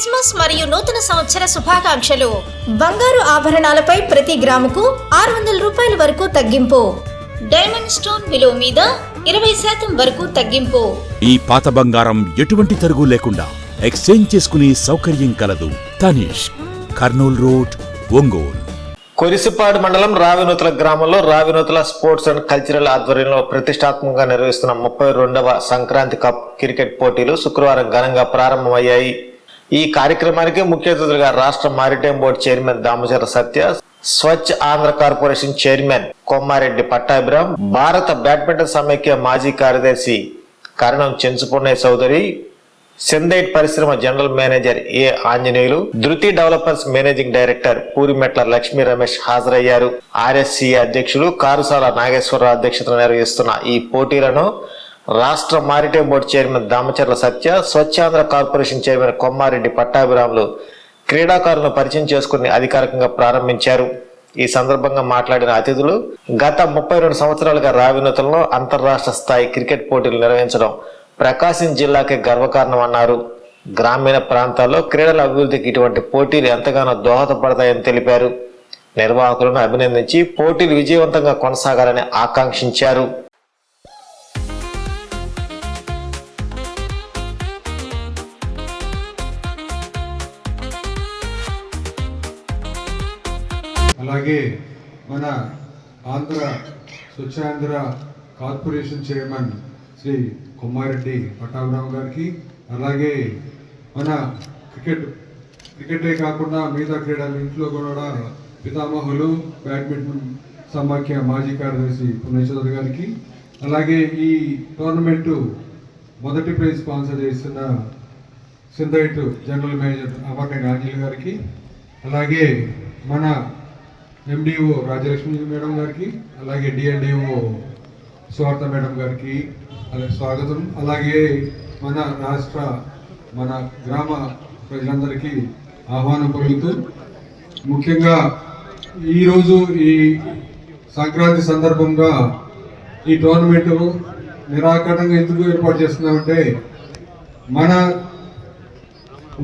Christmas మరియు నూతన సంవత్సర శుభాకాంక్షలు. బంగారు ఆభరణాలపై ప్రతి గ్రాముకు ఆరు వందల రూపాయల వరకు తగ్గింపు. డైమండ్ స్టోన్ విలువ మీద ఇరవై శాతం వరకు తగ్గింపు. ఈ పాత బంగారం ఎటువంటి తరుగు లేకుండా ఎక్స్చేంజ్ చేసుకునే సౌకర్యం కలదు. తనిష్ కర్నూల్ రోడ్ ఒంగోల్. కొరిసిపాడు మండలం రావినూతల గ్రామంలో రావినూతల స్పోర్ట్స్ అండ్ కల్చరల్ ఆధ్వర్యంలో ప్రతిష్టాత్మకంగా నిర్వహిస్తున్న ముప్పై రెండవ సంక్రాంతి కప్ క్రికెట్ పోటీలు శుక్రవారం ఘనంగా ప్రారంభమయ్యాయి. ఈ కార్యక్రమానికి ముఖ్య అతిథులుగా రాష్ట్ర maritime board chairman Damachara Satya Swachh Andhra corporation chairman Kommareddy Pattabhiram భారత బ్యాడ్మింటన్ సమైక్య మాజీ కార్యదర్శి కరణం చెంచుపున్నయ్య చౌదరి సిందైట్ పరిశ్రమ general manager A Anjaneyulu Dhruti developers managing director Purimetla Lakshmi Ramesh హాజరయ్యారు. ఆర్ఎస్సి అధ్యక్షులు కారుసాల నాగేశ్వరరావు అధ్యక్షతన నిర్వహిస్తున్న ఈ పోటీలను రాష్ట్ర maritime board chairman Damacharla Satya Swachhandhra corporation chairman Kommareddy Pattabhiramulu క్రీడాకారులను పరిచయం చేసుకుని అధికారికంగా ప్రారంభించారు. ఈ సందర్భంగా మాట్లాడిన అతిథులు గత ముప్పై రెండు సంవత్సరాలుగా రావినూతలలో అంతర్రాష్ట్ర స్థాయి క్రికెట్ పోటీలు నిర్వహించడం ప్రకాశం జిల్లాకే గర్వకారణం అన్నారు గ్రామీణ ప్రాంతాల్లో క్రీడల అభివృద్ధికి ఇటువంటి పోటీలు ఎంతగానో దోహదపడతాయని తెలిపారు. నిర్వాహకులను అభినందించి పోటీలు విజయవంతంగా కొనసాగాలని ఆకాంక్షించారు. అలాగే మన ఆంధ్ర స్వచ్ఛాంధ్ర కార్పొరేషన్ చైర్మన్ శ్రీ కొమ్మారెడ్డి పట్టాభిరావు గారికి అలాగే మన క్రికెట్ క్రికెటే కాకుండా మిగతా క్రీడలు ఇంట్లో కూడా పితామహులు బ్యాడ్మింటన్ సమాఖ్య మాజీ కార్యదర్శి పుణ్యచంద్ర గారికి అలాగే ఈ టోర్నమెంటు మొదటి ప్రైజ్ స్పాన్సర్ చేస్తున్న సింధైట్ జనరల్ మేనేజర్ అమర్నేని ఆంజలి గారికి అలాగే మన ఎండిఓ రాజలక్ష్మి మేడం గారికి అలాగే డిఎన్డిఓ స్వార్థ మేడం గారికి అలాగే స్వాగతం. అలాగే మన రాష్ట్ర మన గ్రామ ప్రజలందరికీ ఆహ్వానం పలుకుతూ ముఖ్యంగా ఈరోజు ఈ సంక్రాంతి సందర్భంగా ఈ టోర్నమెంట్ నిరాకటంగా ఎందుకు ఏర్పాటు చేస్తున్నామంటే మన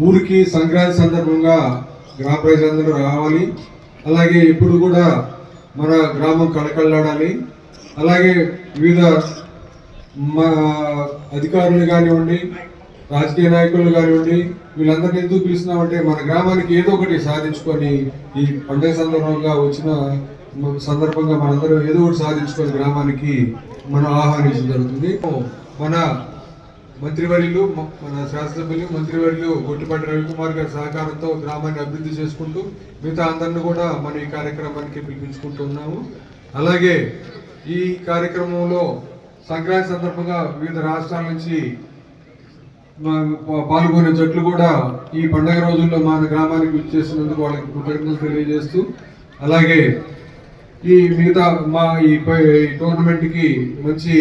ఊరికి సంక్రాంతి సందర్భంగా గ్రామ ప్రజలందరూ రావాలి. అలాగే ఇప్పుడు కూడా మన గ్రామం కళకళలాడాలి. అలాగే వివిధ మా అధికారులు కానివ్వండి రాజకీయ నాయకులు కానివ్వండి వీళ్ళందరినీ ఎందుకు పిలుస్తున్నామంటే మన గ్రామానికి ఏదో ఒకటి సాధించుకొని ఈ పండుగ సందర్భంగా వచ్చిన సందర్భంగా మనందరం ఏదో ఒకటి సాధించుకొని గ్రామానికి మనం ఆహ్వానించడం జరుగుతుంది. మన మంత్రివర్యులు మన శాసనసభ్యులు మంత్రివర్యులు గొట్టిపాటి రవికుమార్ గారి సహకారంతో గ్రామాన్ని అభివృద్ధి చేసుకుంటూ మిగతా అందరిని కూడా మన ఈ కార్యక్రమానికి పిలిపించుకుంటున్నాము అలాగే ఈ కార్యక్రమంలో సంక్రాంతి సందర్భంగా వివిధ రాష్ట్రాల నుంచి పాల్గొనే జట్లు కూడా ఈ పండగ రోజుల్లో మన గ్రామానికి విచ్చేసినందుకు వాళ్ళకి కృతజ్ఞతలు తెలియజేస్తూ అలాగే ఈ మిగతా మా ఈ టోర్నమెంట్కి మంచి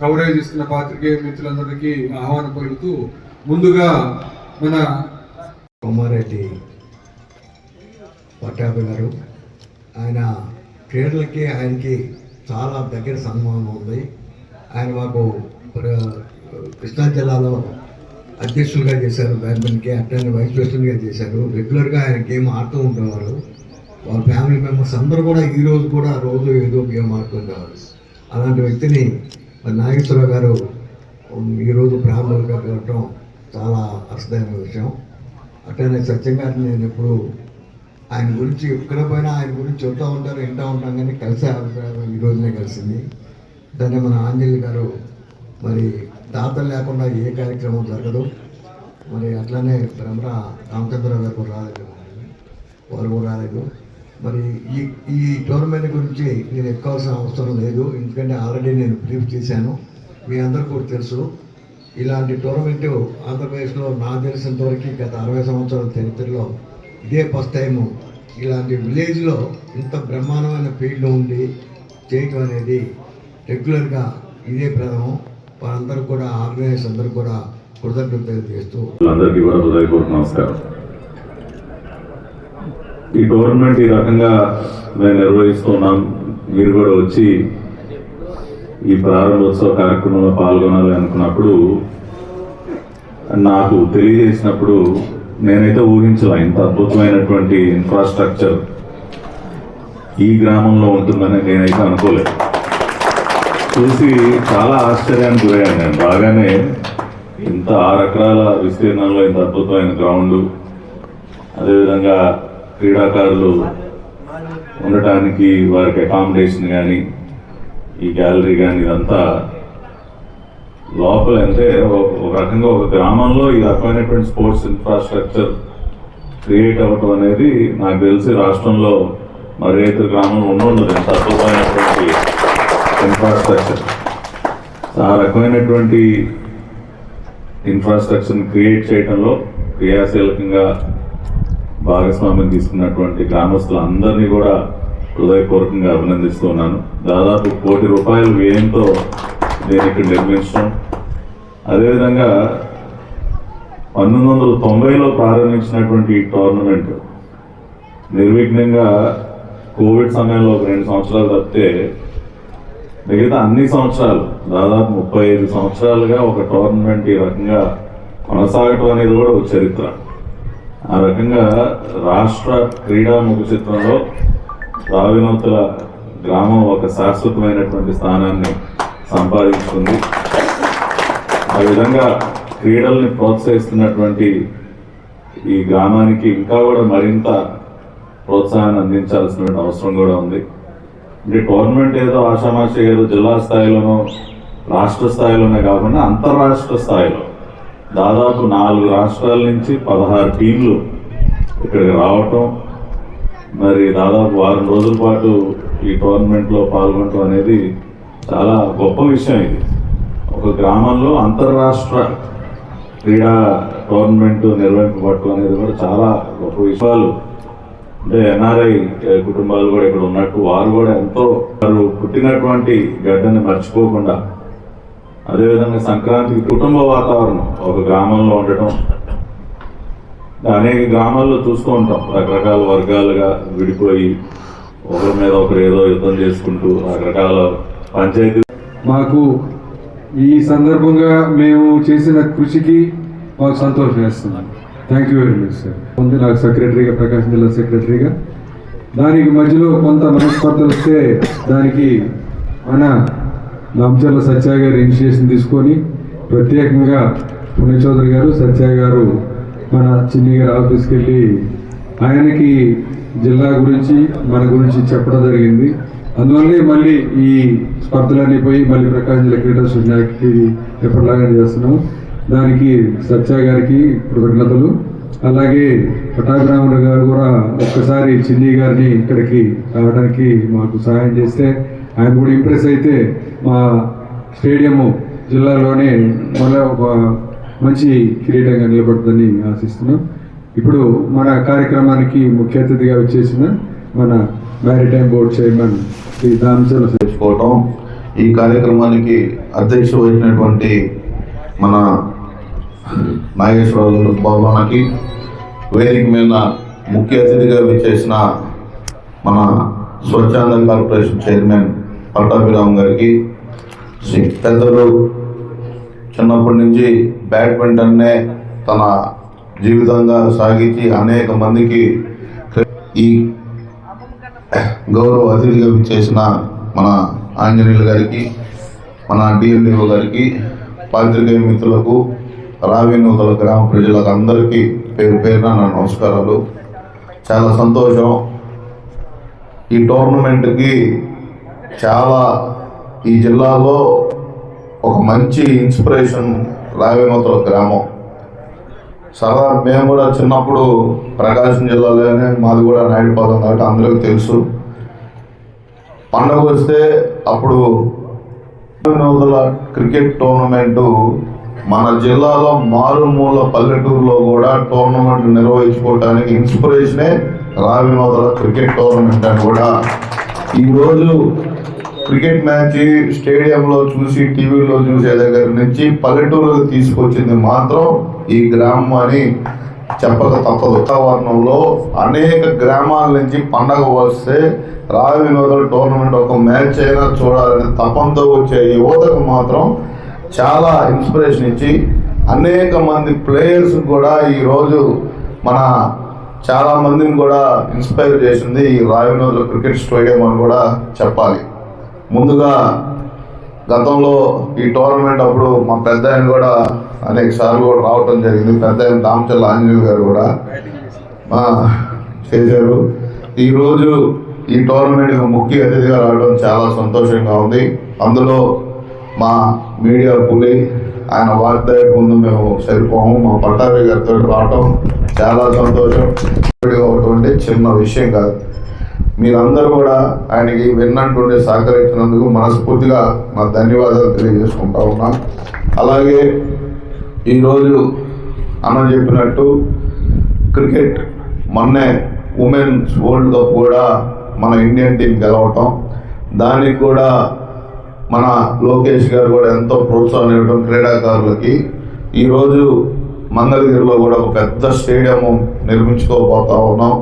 కవరేజ్ ఇస్తున్న పాత్రికేయ మిత్రులందరికీ ఆహ్వానం పలుకుతూ ముందుగా మన కొమ్మారెడ్డి పట్టాభి గారు. ఆయన క్రీడలకి ఆయనకి చాలా దగ్గర సంబంధం ఉంది. ఆయన మాకు కృష్ణా జిల్లాలో అధ్యక్షులుగా చేశారు. బ్యాడ్మింటన్కి అట్లనే వైస్ ప్రెసిడెంట్గా చేశారు. రెగ్యులర్గా ఆయన గేమ్ ఆడుతూ ఉండేవారు. వాళ్ళ ఫ్యామిలీ మెంబర్స్ అందరూ కూడా ఈ రోజు కూడా రోజు ఏదో గేమ్ ఆడుతుండేవారు. అలాంటి వ్యక్తిని మరి నాగేశ్వరరావు గారు ఈరోజు బ్రాహ్మణులుగా కావటం చాలా అసదైన విషయం. అట్లనే సత్యం గారిని నేను ఎప్పుడు ఆయన గురించి ఎక్కడ పోయినా ఆయన గురించి చెబుతూ ఉంటారు వింటూ ఉంటాం కానీ కలిసే అభిప్రాయం ఈ రోజునే కలిసింది. దాన్ని మన ఆంజలి గారు మరి దాతలు లేకుండా ఏ కార్యక్రమం జరగదు. మరి అట్లనే భ్రమర రామచంద్రరావు గారు కూడా రాలేదు. వారు కూడా రాలేదు. మరి ఈ ఈ టోర్నమెంట్ గురించి నేను ఎక్కాల్సిన అవసరం లేదు. ఎందుకంటే ఆల్రెడీ నేను బ్రీఫ్ చేశాను. మీ అందరికీ కూడా తెలుసు. ఇలాంటి టోర్నమెంట్ ఆంధ్రప్రదేశ్లో నాకు తెలిసినంతవరకు గత అరవై సంవత్సరాల చరిత్రలో ఇదే ఫస్ట్ టైము ఇలాంటి విలేజ్లో ఇంత బ్రహ్మాండమైన ఫీల్డ్ ఉండి చేయటం అనేది రెగ్యులర్గా ఇదే ప్రథమం. వారందరూ కూడా ఆర్గనైజర్స్ అందరూ కూడా కృతజ్ఞతలు తెలియజేస్తూ అందరికీ కూడా హృదయపూర్వక నమస్కారం. ఈ గవర్నమెంట్ ఈ రకంగా మేము నిర్వహిస్తున్నాం. మీరు కూడా వచ్చి ఈ ప్రారంభోత్సవ కార్యక్రమంలో పాల్గొనాలి అనుకున్నప్పుడు నాకు తెలియజేసినప్పుడు నేనైతే ఊహించలే ఇంత అద్భుతమైనటువంటి ఇన్ఫ్రాస్ట్రక్చర్ ఈ గ్రామంలో ఉంటుందని నేనైతే అనుకోలేదు. చూసి చాలా ఆశ్చర్యానికి గురయ్యాను నేను. బాగానే ఇంత ఆరు ఎకరాల విస్తీర్ణంలో ఇంత అద్భుతమైన గ్రౌండ్ అదేవిధంగా క్రీడాకారులు ఉండటానికి వారికి అకామిడేషన్ కానీ ఈ గ్యాలరీ కానీ ఇదంతా లోపల అంటే ఒక రకంగా ఒక గ్రామంలో ఈ రకమైనటువంటి స్పోర్ట్స్ ఇన్ఫ్రాస్ట్రక్చర్ క్రియేట్ అవ్వటం అనేది నాకు తెలిసి రాష్ట్రంలో మరి ఇతర గ్రామంలో ఉండదు ఎంత అద్భుతమైనటువంటి ఇన్ఫ్రాస్ట్రక్చర్ ఆ రకమైనటువంటి ఇన్ఫ్రాస్ట్రక్చర్ని క్రియేట్ చేయడంలో క్రియాశీలకంగా భాగస్వామ్యం తీసుకున్నటువంటి గ్రామస్తులందరినీ కూడా హృదయపూర్వకంగా అభినందిస్తున్నాను దాదాపు కోటి రూపాయల వ్యయంతో దీనికి నిర్మించడం. అదేవిధంగా పంతొమ్మిది వందల తొంభైలో ప్రారంభించినటువంటి ఈ టోర్నమెంట్ నిర్విఘ్నంగా కోవిడ్ సమయంలో ఒక రెండు సంవత్సరాలు తప్పితే మిగతా అన్ని సంవత్సరాలు దాదాపు ముప్పై ఐదు సంవత్సరాలుగా ఒక టోర్నమెంట్ ఈ రకంగా కొనసాగటం అనేది కూడా ఒక చరిత్ర. ఆ రకంగా రాష్ట్ర క్రీడా ముఖ చిత్రంలో రావినోతుల గ్రామం ఒక శాశ్వతమైనటువంటి స్థానాన్ని సంపాదించుకుంది. ఆ విధంగా క్రీడల్ని ప్రోత్సహిస్తున్నటువంటి ఈ గ్రామానికి ఇంకా కూడా మరింత ప్రోత్సాహాన్ని అందించాల్సిన అవసరం కూడా ఉంది. అంటే టోర్నమెంట్ ఏదో ఆషామాషి ఏదో జిల్లా స్థాయిలోనో రాష్ట్ర స్థాయిలోనే కాకుండా అంతర్రాష్ట్ర స్థాయిలో దాదాపు నాలుగు రాష్ట్రాల నుంచి పదహారు టీంలు ఇక్కడికి రావటం మరి దాదాపు వారం రోజుల పాటు ఈ టోర్నమెంట్లో పాల్గొనడం అనేది చాలా గొప్ప విషయం ఇది. ఒక గ్రామంలో అంతర్రాష్ట్ర క్రీడా టోర్నమెంట్ నిర్వహింపబడటం అనేది కూడా చాలా గొప్ప విషయాలు. అంటే ఎన్ఆర్ఐ కుటుంబాలు కూడా ఇక్కడ ఉన్నట్టు వారు కూడా ఎంతో వారు పుట్టినటువంటి గడ్డని మర్చిపోకుండా అదేవిధంగా సంక్రాంతికి కుటుంబ వాతావరణం. ఒక గ్రామంలో ఉండటం. అనేక గ్రామాల్లో చూస్తూ ఉంటాం. రకరకాల వర్గాలుగా విడిపోయి ఒకరి మీద ఒకరు ఏదో యుద్ధం చేసుకుంటూ రకరకాల పంచాయతీ మాకు ఈ సందర్భంగా మేము చేసిన కృషికి మాకు సంతోషం వేస్తుంది thank you very much sir ముందు నాకు సెక్రటరీగా ప్రకాశం జిల్లా సెక్రటరీగా దానికి మధ్యలో కొంత మనస్పర్ధలు వస్తే దానికి మన నామచర్ల సత్య గారి ఇనిషియేషన్ తీసుకొని ప్రత్యేకంగా పుణ్యచౌదరి గారు సత్య గారు మన చిన్ని గారి ఆఫీస్కి వెళ్ళి ఆయనకి జిల్లా గురించి మన గురించి చెప్పడం జరిగింది. అందువల్లే మళ్ళీ ఈ స్పర్ధలన్నీ పోయి మళ్ళీ ప్రకాశం జిల్లా క్రీడా ఎప్పటిలాగా చేస్తున్నాం దానికి సత్య గారికి కృతజ్ఞతలు. అలాగే పటాగ్రాముడు గారు కూడా ఒక్కసారి చిన్ని గారిని ఇక్కడికి రావడానికి మాకు సహాయం చేస్తే ఆయన కూడా ఇంప్రెస్ అయితే మా స్టేడియము జిల్లాలోనే మళ్ళీ ఒక మంచి కిరీటంగా నిలబడుతుందని ఆశిస్తున్నాం. ఇప్పుడు మన కార్యక్రమానికి ముఖ్య అతిథిగా వచ్చేసిన మన maritime board chairman Shri Damachala చేసుకోవటం ఈ కార్యక్రమానికి అధ్యక్ష వహించినటువంటి మన నాగేశ్వరరావు భవనానికి వేదిక మీద ముఖ్య అతిథిగా విచ్చేసిన మన స్వచ్ఛాంద కార్పొరేషన్ చైర్మన్ పట్టాభిరామ్ గారికి. పెద్దలు చిన్నప్పటి నుంచి బ్యాడ్మింటన్నే తన జీవితంగా సాగించి అనేక మందికి ఈ గౌరవ అతిథిగా చేసిన మన ఆంజనేయులు గారికి మన డిఎల్డిఓ గారికి పాత్రికేయ మిత్రులకు రావినూతల గ్రామ ప్రజలకు అందరికీ పేరు పేరున నా నమస్కారాలు. చాలా సంతోషం. ఈ టోర్నమెంట్కి చాలా ఈ జిల్లాలో ఒక మంచి ఇన్స్పిరేషన్ రావేమతుల గ్రామం. సరదా మేము కూడా చిన్నప్పుడు ప్రకాశం జిల్లాలోనే మాది కూడా నాయుడుపాలెం కాబట్టి అందరికీ తెలుసు. పండగ వస్తే అప్పుడు వినోదుల క్రికెట్ టోర్నమెంటు మన జిల్లాలో మారుమూల పల్లెటూరులో కూడా టోర్నమెంట్ నిర్వహించుకోవడానికి ఇన్స్పిరేషనే రావినోదుల క్రికెట్ టోర్నమెంట్ అని కూడా ఈరోజు క్రికెట్ మ్యాచ్ స్టేడియంలో చూసి టీవీలో చూసే దగ్గర నుంచి పల్లెటూరుకు తీసుకొచ్చింది మాత్రం ఈ గ్రామం అని చెప్పక తప్పదు. వాతావరణంలో అనేక గ్రామాల నుంచి పండగ వస్తే రాయ వినోదాల టోర్నమెంట్ ఒక మ్యాచ్ అయినా చూడాలని తపంతో వచ్చే యువతకు మాత్రం చాలా ఇన్స్పిరేషన్ ఇచ్చి అనేక మంది ప్లేయర్స్ కూడా ఈరోజు మన చాలా మందిని కూడా ఇన్స్పైర్ చేసింది ఈ రావినోదుల క్రికెట్ స్టేడియం అని కూడా చెప్పాలి. ముందుగా గతంలో ఈ టోర్నమెంట్ అప్పుడు మా పెద్ద ఆయన కూడా అనేక సార్లు కూడా రావటం జరిగింది. పెద్ద ఆయన దామచల్ల ఆంజనేయులు గారు కూడా చేశారు. ఈరోజు ఈ టోర్నమెంట్ ముఖ్య అతిథిగా రావడం చాలా సంతోషంగా ఉంది. అందులో మా మీడియా పులి ఆయన వాగ్దాయ ముందు మేము సరిపోము. మా పట్టాభి గారితో రావటం చాలా సంతోషం. ఒకటి చిన్న విషయం కాదు. మీరందరూ కూడా ఆయనకి విన్నట్టుండి సహకరించినందుకు మనస్ఫూర్తిగా నా ధన్యవాదాలు తెలియజేసుకుంటా ఉన్నా. అలాగే ఈరోజు అన్న చెప్పినట్టు క్రికెట్ మొన్నే ఉమెన్స్ వరల్డ్ కప్ కూడా మన ఇండియన్ టీం గెలవటం దానికి కూడా మన లోకేష్ గారు కూడా ఎంతో ప్రోత్సాహం ఇవ్వడం క్రీడాకారులకి. ఈరోజు మంగళగిరిలో కూడా ఒక పెద్ద స్టేడియం నిర్మించుకోబోతా ఉన్నాం.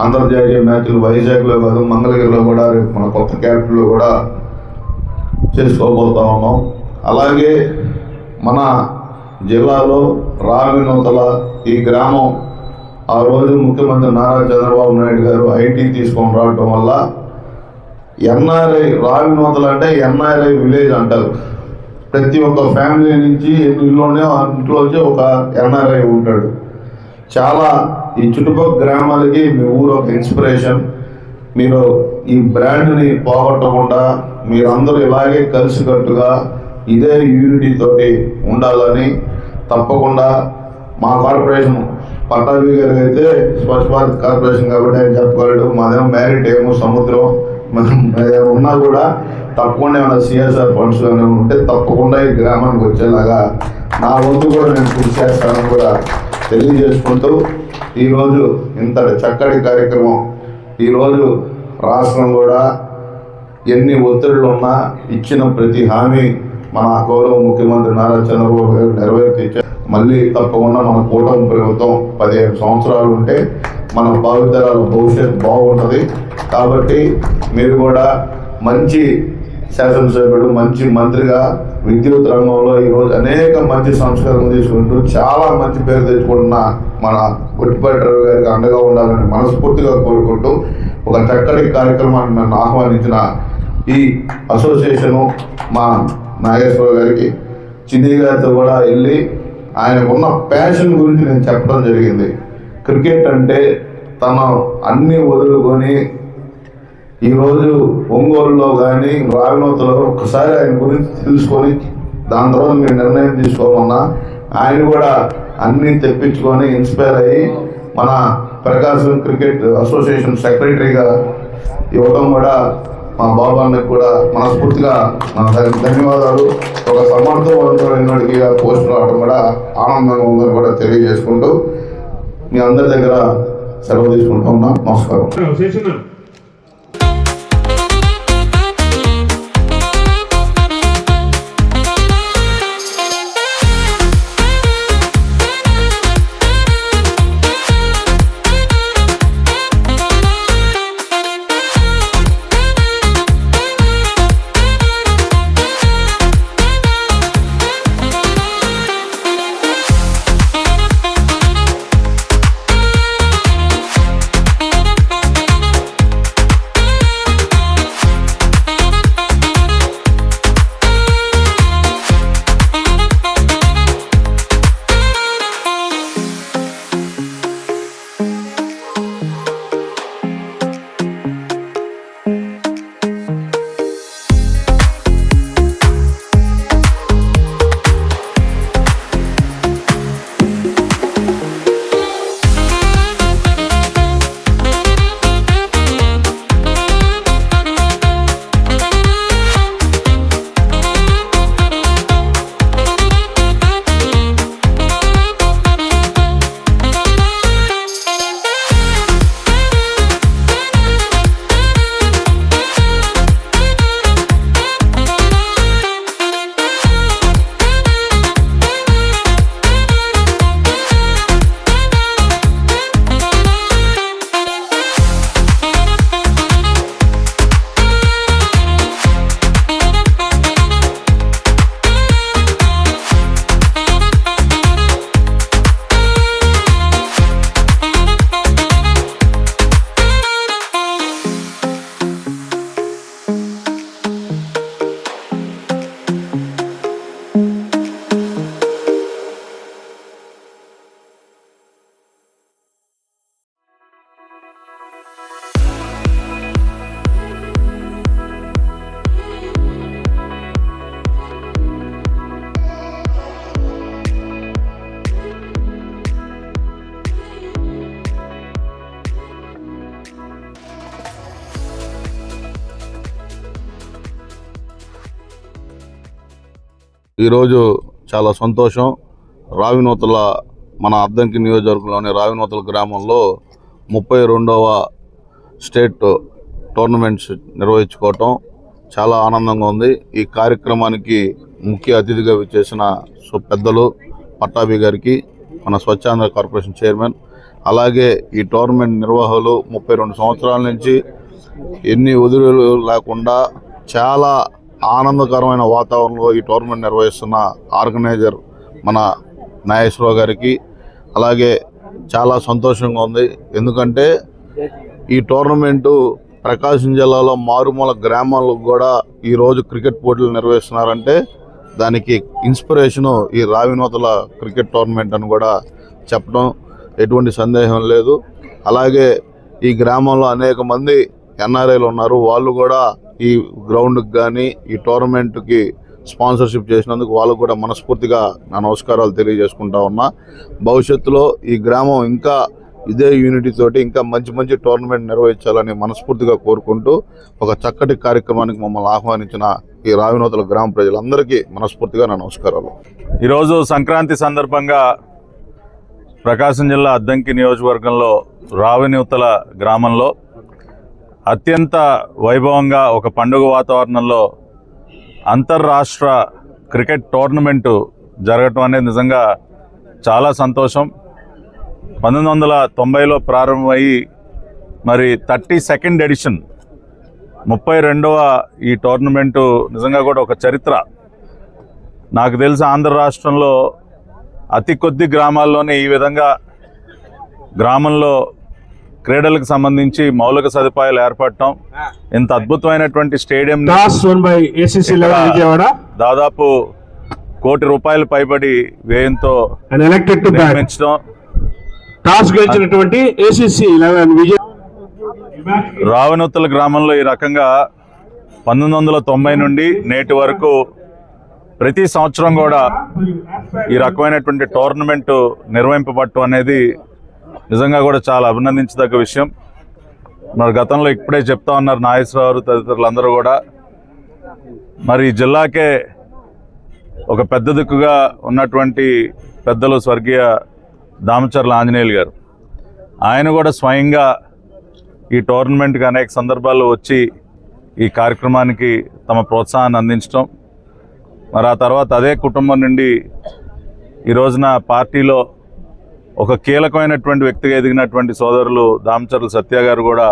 అంతర్జాతీయ మ్యాచ్లు వైజాగ్లో కాదు మంగళగిరిలో కూడా రేపు మన కొత్త క్యాపిటల్లో కూడా చేసుకోబోతా ఉన్నాం. అలాగే మన జిల్లాలో రావినూతల ఈ గ్రామం ఆ రోజు ముఖ్యమంత్రి నారా చంద్రబాబు నాయుడు గారు ఐటీ తీసుకొని రావటం వల్ల ఎన్ఆర్ఐ రావినూతలు అంటే ఎన్ఆర్ఐ విలేజ్ అంటారు. ప్రతి ఒక్క ఫ్యామిలీ నుంచి ఇల్లునే ఇంట్లోంచి ఒక ఎన్ఆర్ఐ ఉంటాడు. చాలా ఈ చుట్టుపక్కల గ్రామాలకి మీ ఊరు ఒక ఇన్స్పిరేషన్ మీరు ఈ బ్రాండ్ని పోగొట్టకుండా మీరందరూ ఇలాగే కలిసికట్టుగా ఇదే యూనిటీ తోటి ఉండాలని తప్పకుండా మా కార్పొరేషన్ పట్టాభి గారు అయితే స్వచ్ఛ భారత్ కార్పొరేషన్ కాబట్టి ఆయన చెప్పగలడు మాదేమో మ్యారిట్ ఏమో సముద్రం మనం ఉన్నా కూడా తప్పకుండా ఏమైనా సిఎస్ఆర్ ఫండ్స్ ఏమైనా ఉంటే తప్పకుండా ఈ గ్రామానికి వచ్చేలాగా నా వంతు కూడా నేను కృషి చేస్తానని కూడా తెలియజేసుకుంటూ ఈరోజు ఇంతటి చక్కటి కార్యక్రమం. ఈరోజు రాష్ట్రం కూడా ఎన్ని ఒత్తిడులు ఉన్నా ఇచ్చిన ప్రతి హామీ మన గౌరవ ముఖ్యమంత్రి నారా చంద్రబాబు గారు నెరవేర్తించారు మళ్ళీ తప్పకుండా మన కూటమి ప్రభుత్వం పదిహేను సంవత్సరాలు ఉంటే మన భావితరాల భవిష్యత్ బాగుంటుంది. కాబట్టి మీరు కూడా మంచి శాసనసభ్యుడు మంచి మంత్రిగా విద్యుత్ రంగంలో ఈరోజు అనేక మంచి సంస్కరణలు తీసుకుంటూ చాలా మంచి పేరు తెచ్చుకుంటున్న మన గుట్టిపల్లి రవి గారికి అండగా ఉండాలని మనస్ఫూర్తిగా కోరుకుంటూ ఒక చక్కటి కార్యక్రమాన్ని నన్ను ఆహ్వానించిన ఈ అసోసియేషను మా నాగేశ్వర గారికి చిన్ని గారితో కూడా వెళ్ళి ఆయనకున్న ప్యాషన్ గురించి నేను చెప్పడం జరిగింది. క్రికెట్ అంటే తను అన్నీ వదులుకొని ఈరోజు ఒంగోలులో కానీ రావినోతలో ఒక్కసారి ఆయన గురించి తెలుసుకొని దాని తర్వాత మీరు నిర్ణయం తీసుకోమన్నా ఆయన కూడా అన్నీ తెప్పించుకొని ఇన్స్పైర్ అయ్యి మన ప్రకాశం క్రికెట్ అసోసియేషన్ సెక్రటరీగా ఇవ్వడం కూడా మా బాబానికి కూడా మనస్ఫూర్తిగా నా ధన్యవాదాలు. ఒక సమర్థవంతమైనడికి పోస్ట్ రావడం కూడా ఆనందంగా ఉందని కూడా తెలియజేసుకుంటూ మీ అందరి దగ్గర సెలవు తీసుకుంటా ఉన్నాం. నమస్కారం. ఈరోజు చాలా సంతోషం. రావినూతల మన అద్దంకి నియోజకవర్గంలోని రావినూతల గ్రామంలో ముప్పై రెండవ స్టేట్ టోర్నమెంట్స్ నిర్వహించుకోవటం చాలా ఆనందంగా ఉంది. ఈ కార్యక్రమానికి ముఖ్య అతిథిగా చేసిన పెద్దలు పట్టాభి గారికి మన స్వచ్ఛాంధ్ర కార్పొరేషన్ చైర్మన్ అలాగే ఈ టోర్నమెంట్ నిర్వాహకులు ముప్పై రెండు సంవత్సరాల నుంచి ఎన్ని ఒదురులు లేకుండా చాలా ఆనందకరమైన వాతావరణంలో ఈ టోర్నమెంట్ నిర్వహిస్తున్న ఆర్గనైజర్ మన నాగేశ్వరరావు గారికి అలాగే చాలా సంతోషంగా ఉంది. ఎందుకంటే ఈ టోర్నమెంటు ప్రకాశం జిల్లాలో మారుమూల గ్రామాలకు కూడా ఈరోజు క్రికెట్ పోటీలు నిర్వహిస్తున్నారంటే దానికి ఇన్స్పిరేషను ఈ రావినూతల క్రికెట్ టోర్నమెంట్ అని కూడా చెప్పడం ఎటువంటి సందేహం లేదు. అలాగే ఈ గ్రామంలో అనేక మంది ఎన్ఆర్ఐలు ఉన్నారు. వాళ్ళు కూడా ఈ గ్రౌండ్కి కానీ ఈ టోర్నమెంట్కి స్పాన్సర్షిప్ చేసినందుకు వాళ్ళకు కూడా మనస్ఫూర్తిగా నా నమస్కారాలు తెలియజేసుకుంటా ఉన్నా. భవిష్యత్తులో ఈ గ్రామం ఇంకా ఇదే యూనిటీ తోటి ఇంకా మంచి మంచి టోర్నమెంట్ నిర్వహించాలని మనస్ఫూర్తిగా కోరుకుంటూ ఒక చక్కటి కార్యక్రమానికి మమ్మల్ని ఆహ్వానించిన ఈ రావినోతల గ్రామ ప్రజలందరికీ మనస్ఫూర్తిగా నా నమస్కారాలు. ఈరోజు సంక్రాంతి సందర్భంగా ప్రకాశం జిల్లా అద్దంకి నియోజకవర్గంలో రావినూతల గ్రామంలో అత్యంత వైభవంగా ఒక పండుగ వాతావరణంలో అంతర్రాష్ట్ర క్రికెట్ టోర్నమెంటు జరగటం అనేది నిజంగా చాలా సంతోషం. పంతొమ్మిది వందల తొంభైలో ప్రారంభమయ్యి మరి థర్టీ సెకండ్ ఎడిషన్ ముప్పై రెండవ ఈ టోర్నమెంటు నిజంగా కూడా ఒక చరిత్ర. నాకు తెలిసి ఆంధ్ర రాష్ట్రంలో అతి కొద్ది గ్రామాల్లోనే ఈ విధంగా గ్రామంలో క్రీడలకు సంబంధించి మౌలిక సదుపాయాలు ఏర్పడటం ఇంత అద్భుతమైనటువంటి స్టేడియం దాదాపు కోటి రూపాయలు పైబడి వ్యయంతో నిర్మించడం. టాస్ గెలిచినటువంటి ఏసీసీ గ్రామంలో ఈ రకంగా పంతొమ్మిది వందల తొంభై నుండి నేటి వరకు ప్రతి సంవత్సరం కూడా ఈ రకమైనటువంటి టోర్నమెంట్ నిర్వహింపబడటం అనేది నిజంగా కూడా చాలా అభినందించదగ్గ విషయం. మరి గతంలో ఇప్పుడే చెప్తా ఉన్నారు నాగేశ్వరరావు తదితరులందరూ కూడా. మరి ఈ జిల్లాకే ఒక పెద్ద దిక్కుగా ఉన్నటువంటి పెద్దలు స్వర్గీయ దామచర్ల ఆంజనేయులు గారు. ఆయన కూడా స్వయంగా ఈ టోర్నమెంట్కి అనేక సందర్భాల్లో వచ్చి ఈ కార్యక్రమానికి తమ ప్రోత్సాహాన్ని అందించడం. మరి ఆ తర్వాత అదే కుటుంబం నుండి ఈ రోజున పార్టీలో ఒక కీలకమైనటువంటి వ్యక్తిగా ఎదిగినటువంటి సోదరులు దామచర్ల సత్య గారు కూడా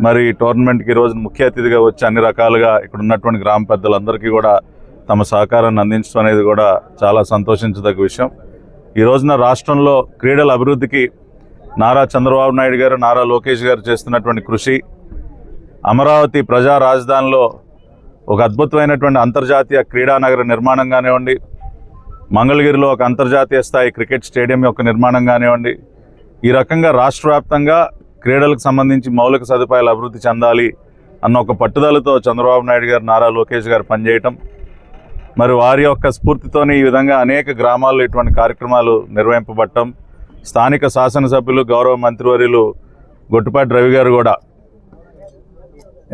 మరి టోర్నమెంట్కి ఈ రోజున ముఖ్య అతిథిగా వచ్చి అన్ని రకాలుగా ఇక్కడ ఉన్నటువంటి గ్రామ పెద్దలందరికీ కూడా తమ సహకారాన్ని అందించడం అనేది కూడా చాలా సంతోషించదగ్గ విషయం. ఈ రోజున రాష్ట్రంలో క్రీడల అభివృద్ధికి నారా చంద్రబాబు నాయుడు గారు నారా లోకేష్ గారు చేస్తున్నటువంటి కృషి అమరావతి ప్రజా రాజధానిలో ఒక అద్భుతమైనటువంటి అంతర్జాతీయ క్రీడానగర నిర్మాణం కానివ్వండి మంగళగిరిలో ఒక అంతర్జాతీయ స్థాయి క్రికెట్ స్టేడియం యొక్క నిర్మాణం కానివ్వండి ఈ రకంగా రాష్ట్ర వ్యాప్తంగా క్రీడలకు సంబంధించి మౌలిక సదుపాయాలు అభివృద్ధి చెందాలి అన్న ఒక పట్టుదలతో చంద్రబాబు నాయుడు గారు నారా లోకేష్ గారు పనిచేయటం మరి వారి యొక్క స్ఫూర్తితోనే ఈ విధంగా అనేక గ్రామాల్లో ఇటువంటి కార్యక్రమాలు నిర్వహింపబట్టం స్థానిక శాసనసభ్యులు గౌరవ మంత్రివర్యులు గొట్టుపాటి రవి గారు కూడా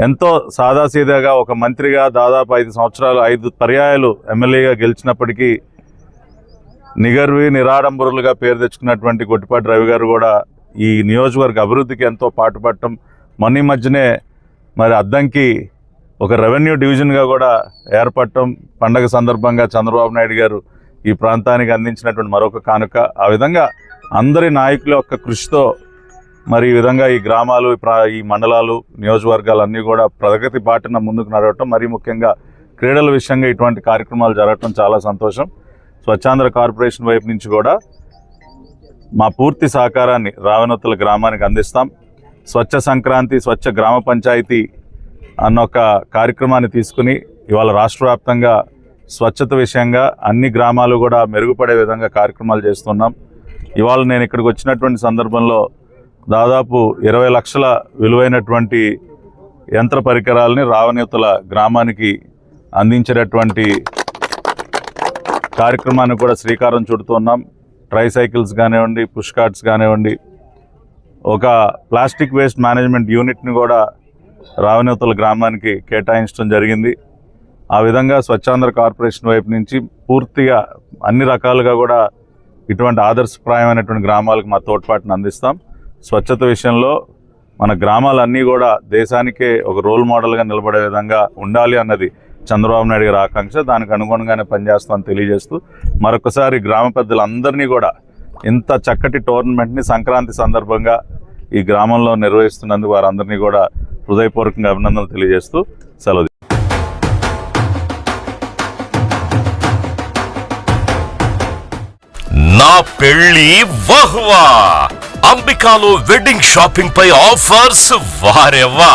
ఎంతో సాదాసీదాగా ఒక మంత్రిగా దాదాపు ఐదు సంవత్సరాలు ఐదు పర్యాయాలు ఎమ్మెల్యేగా గెలిచినప్పటికీ నిగర్వి నిరాడంబరులుగా పేరు తెచ్చుకున్నటువంటి గొట్టిపాటి రవి గారు కూడా ఈ నియోజకవర్గ అభివృద్ధికి ఎంతో పాటుపడటం. మొన్న మధ్యనే మరి అద్దంకి ఒక రెవెన్యూ డివిజన్గా కూడా ఏర్పడటం. పండగ సందర్భంగా చంద్రబాబు నాయుడు గారు ఈ ప్రాంతానికి అందించినటువంటి మరొక కానుక. ఆ విధంగా అందరి నాయకుల యొక్క కృషితో మరి ఈ విధంగా ఈ గ్రామాలు ఈ మండలాలు నియోజకవర్గాలన్నీ కూడా ప్రగతి బాటన ముందుకు నడవటం. మరీ ముఖ్యంగా క్రీడల విషయంగా ఇటువంటి కార్యక్రమాలు జరగటం చాలా సంతోషం. స్వచ్ఛాంధ్ర కార్పొరేషన్ వైపు నుంచి కూడా మా పూర్తి సహకారాన్ని రావణతుల గ్రామానికి అందిస్తాం. స్వచ్ఛ సంక్రాంతి స్వచ్ఛ గ్రామ పంచాయతీ అన్న ఒక కార్యక్రమాన్ని తీసుకుని ఇవాళ రాష్ట్ర వ్యాప్తంగా స్వచ్ఛత విషయంగా అన్ని గ్రామాలు కూడా మెరుగుపడే విధంగా కార్యక్రమాలు చేస్తున్నాం. ఇవాళ నేను ఇక్కడికి వచ్చినటువంటి సందర్భంలో దాదాపు ఇరవై లక్షల విలువైనటువంటి యంత్ర పరికరాలని రావణతుల గ్రామానికి అందించేటటువంటి కార్యక్రమానికి కూడా శ్రీకారం చుడుతున్నాం ట్రై సైకిల్స్ కానివ్వండి పుష్ కార్ట్స్ కానివ్వండి ఒక ప్లాస్టిక్ వేస్ట్ మేనేజ్మెంట్ యూనిట్ని కూడా రావణ్యతుల గ్రామానికి కేటాయించడం జరిగింది. ఆ విధంగా స్వచ్ఛాంధ్ర కార్పొరేషన్ వైపు నుంచి పూర్తిగా అన్ని రకాలుగా కూడా ఇటువంటి ఆదర్శప్రాయమైనటువంటి గ్రామాలకు మా తోడ్పాటును అందిస్తాం. స్వచ్ఛత విషయంలో మన గ్రామాలన్నీ కూడా దేశానికే ఒక రోల్ మోడల్గా నిలబడే విధంగా ఉండాలి అన్నది చంద్రబాబు నాయుడు గారి ఆకాంక్ష దానికి అనుగుణంగానే పనిచేస్తామని తెలియజేస్తూ మరొకసారి గ్రామ పెద్దలందరినీ కూడా ఇంత చక్కటి టోర్నమెంట్ని సంక్రాంతి సందర్భంగా ఈ గ్రామంలో నిర్వహిస్తున్నందుకు వారందరినీ కూడా హృదయపూర్వకంగా అభినందనలు తెలియజేస్తూ సెలవు నా పెళ్ళి వహ్వా! అంబికాలో వెడ్డింగ్ షాపింగ్ పై ఆఫర్స్ వారెవ్వా!